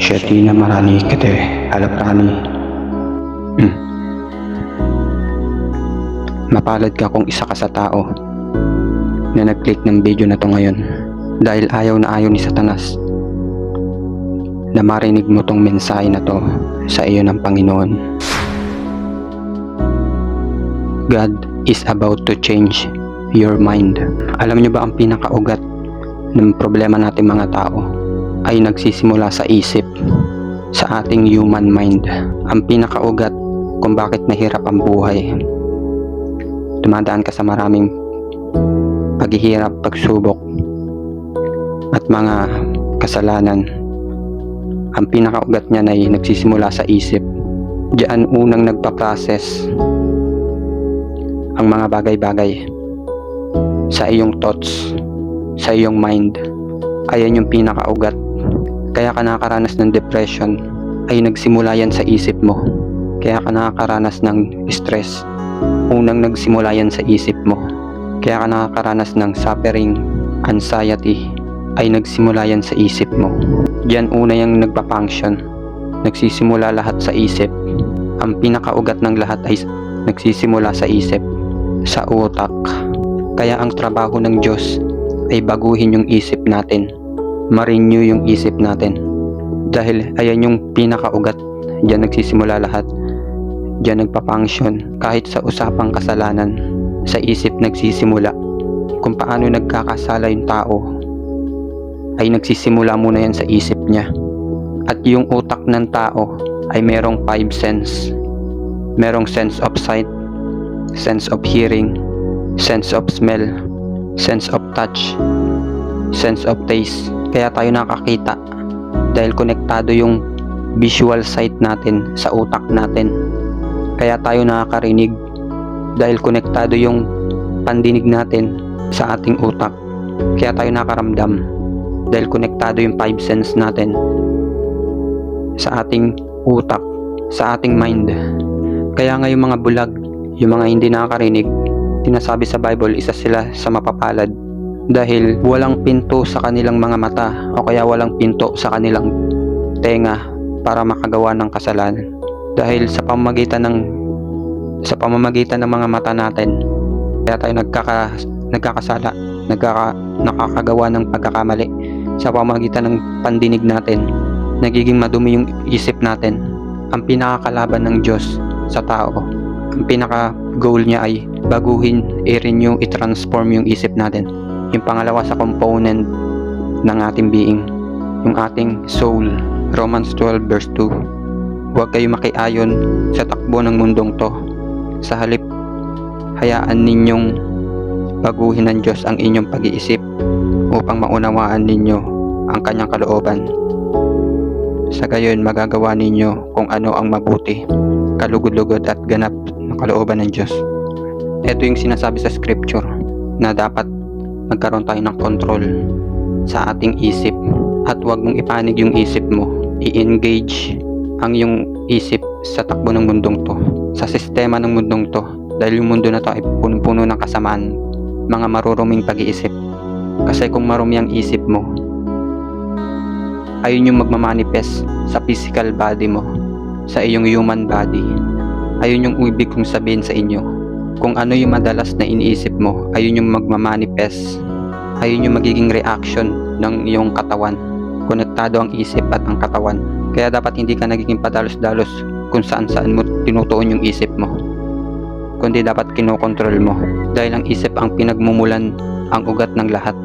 Shetina marani kete alaprani. Hmm. Mapalad ka kung isa ka sa tao na nag-click ng video na to ngayon dahil ayaw na ayaw ni Satanas na marinig mo tong mensahe na to sa iyo ng Panginoon. God is about to change your mind. Alam niyo ba ang pinakaugat ng problema natin mga tao ay nagsisimula sa isip, sa ating human mind. Ang pinakaugat kung bakit mahirap ang buhay. Dumadaan ka sa maraming paghihirap, pagsubok, at mga kasalanan. Ang pinakaugat niya ay nagsisimula sa isip. Diyan unang nagpa-process ang mga bagay-bagay sa iyong thoughts, sa iyong mind. Ayan yung pinakaugat. Kaya ka nakakaranas ng depression ay nagsimula yan sa isip mo. Kaya ka nakakaranas ng stress. Unang nagsimula yan sa isip mo. Kaya ka nakakaranas ng suffering, anxiety, ay nagsimula yan sa isip mo. Diyan una yung nagpa-function. Nagsisimula lahat sa isip. Ang pinakaugat ng lahat ay nagsisimula sa isip, sa utak. Kaya ang trabaho ng Diyos ay baguhin yung isip natin. Ma-renew yung isip natin. Dahil ayan yung pinakaugat. Diyan nagsisimula lahat. Diyan nagpa-function. Kahit sa usapang kasalanan, sa isip nagsisimula. Kung paano nagkakasala yung tao, ay nagsisimula muna yan sa isip niya. At yung utak ng tao ay merong five sense. Merong sense of sight, sense of hearing, sense of smell, sense of touch, sense of taste. Kaya tayo nakakita dahil konektado yung visual sight natin sa utak natin. Kaya tayo nakakarinig dahil konektado yung pandinig natin sa ating utak. Kaya tayo nakaramdam dahil konektado yung five sense natin sa ating utak, sa ating mind. Kaya nga yung mga bulag, yung mga hindi nakakarinig, tinasabi sa Bible, isa sila sa mapapalad dahil walang pinto sa kanilang mga mata o kaya walang pinto sa kanilang tenga para makagawa ng kasalanan. Dahil sa pamamagitan ng sa pamamagitan ng mga mata natin, kaya tayo nagkaka, nagkakasala, nagkaka, nakakagawa ng pagkakamali sa pamamagitan ng pandinig natin, nagiging madumi yung isip natin. Ang pinakakalaban ng Diyos sa tao, ang pinaka goal niya ay baguhin, i-renew, i-transform yung isip natin. Yung pangalawa sa component ng ating being, yung ating soul. Romans 12 verse 2. Huwag kayo makiayon sa takbo ng mundong to. Sa halip, hayaan ninyong baguhin ng Diyos ang inyong pag-iisip upang maunawaan ninyo ang kanyang kalooban. Sa gayon magagawa ninyo kung ano ang mabuti, kalugod-lugod at ganap na kalooban ng Diyos. Ito yung sinasabi sa scripture na dapat magkaroon tayo ng control sa ating isip at huwag mong ipanig yung isip mo. I-engage ang yung isip sa takbo ng mundong to, sa sistema ng mundong to dahil yung mundo na to ay puno-puno ng kasamaan, mga maruruming pag-iisip. Kasi kung marumi ang isip mo, ayun yung magmamanifest sa physical body mo, sa iyong human body. Ayun yung ibig kong sabihin sa inyo. Kung ano yung madalas na iniisip mo, ayun yung magmamanifest. Ayun yung magiging reaction ng iyong katawan. Konektado ang isip at ang katawan. Kaya dapat hindi ka nagiging padalos-dalos kung saan-saan mo tinutuon yung isip mo. Kundi dapat kinokontrol mo. Dahil ang isip ang pinagmumulan ang ugat ng lahat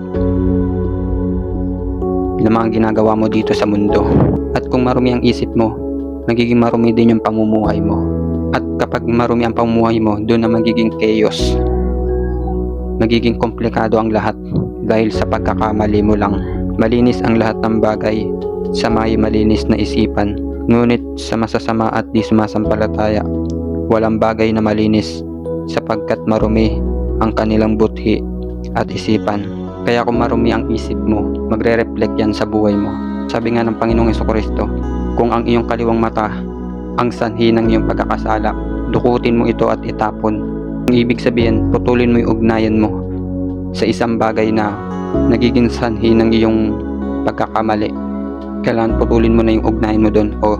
ng mga ginagawa mo dito sa mundo. At kung marumi ang isip mo, nagiging marumi din yung pamumuhay mo. Kapag marumi ang pamumuhay mo, doon na magiging chaos. Magiging komplikado ang lahat dahil sa pagkakamali mo lang. Malinis ang lahat ng bagay sa may malinis na isipan. Ngunit sa masasama at di sumasampalataya, walang bagay na malinis sapagkat marumi ang kanilang buthi at isipan. Kaya kung marumi ang isip mo, magre-reflect yan sa buhay mo. Sabi nga ng Panginoong Kristo, kung ang iyong kaliwang mata ang sanhi ng iyong pagkakasala, dukutin mo ito at itapon. Ang ibig sabihin, putulin mo yung ugnayan mo sa isang bagay na nagiging sanhi ng iyong pagkakamali. kailangan putulin mo na yung ugnayan mo doon o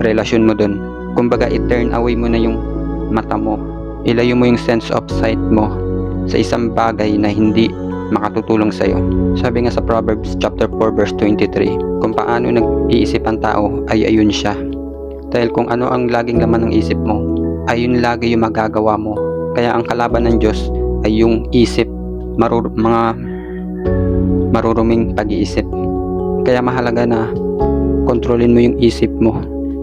relasyon mo doon. Kumbaga, i-turn away mo na yung mata mo. Ilayo mo yung sense of sight mo sa isang bagay na hindi makatutulong sa'yo. Sabi nga sa Proverbs chapter 4 verse 23, kung paano nag-iisip ang tao ay ayun siya. Dahil kung ano ang laging laman ng isip mo, ayun lagi yung magagawa mo. Kaya ang kalaban ng Diyos ay yung isip, marur mga maruruming pag-iisip. Kaya mahalaga na kontrolin mo yung isip mo.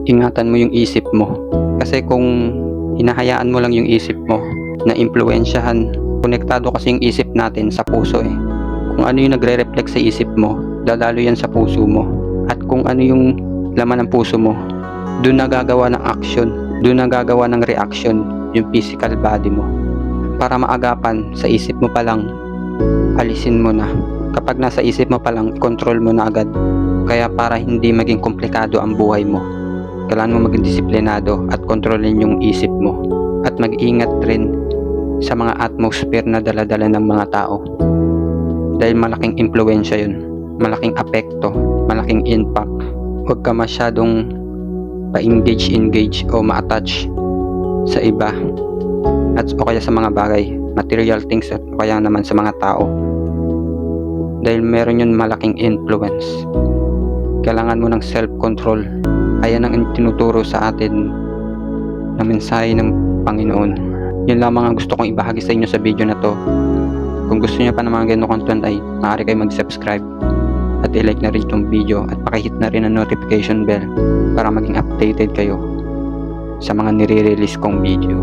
Ingatan mo yung isip mo. Kasi kung hinahayaan mo lang yung isip mo na impluensyahan, konektado kasi yung isip natin sa puso eh. Kung ano yung nagre-reflect sa isip mo, dadalo yan sa puso mo. At kung ano yung laman ng puso mo, doon nagagawa ng action, doon nagagawa ng reaction yung physical body mo. Para maagapan sa isip mo pa lang, alisin mo na. Kapag nasa isip mo pa lang, control mo na agad. Kaya para hindi maging komplikado ang buhay mo, kailangan mo maging disiplinado at kontrolin yung isip mo. At mag-ingat rin sa mga atmosphere na daladala ng mga tao. Dahil malaking impluensya yun. Malaking apekto, malaking impact. Huwag ka masyadong pa-engage, engage o ma-attach sa iba at o kaya sa mga bagay, material things at o kaya naman sa mga tao. Dahil meron yun malaking influence. Kailangan mo ng self-control. Ayan ang tinuturo sa atin na mensahe ng Panginoon. Yun lamang ang gusto kong ibahagi sa inyo sa video na to. Kung gusto niyo pa ng mga ganito content ay maaari kayo mag-subscribe at i-like na rin itong video at pakihit na rin ang notification bell para maging updated kayo sa mga nire-release kong video.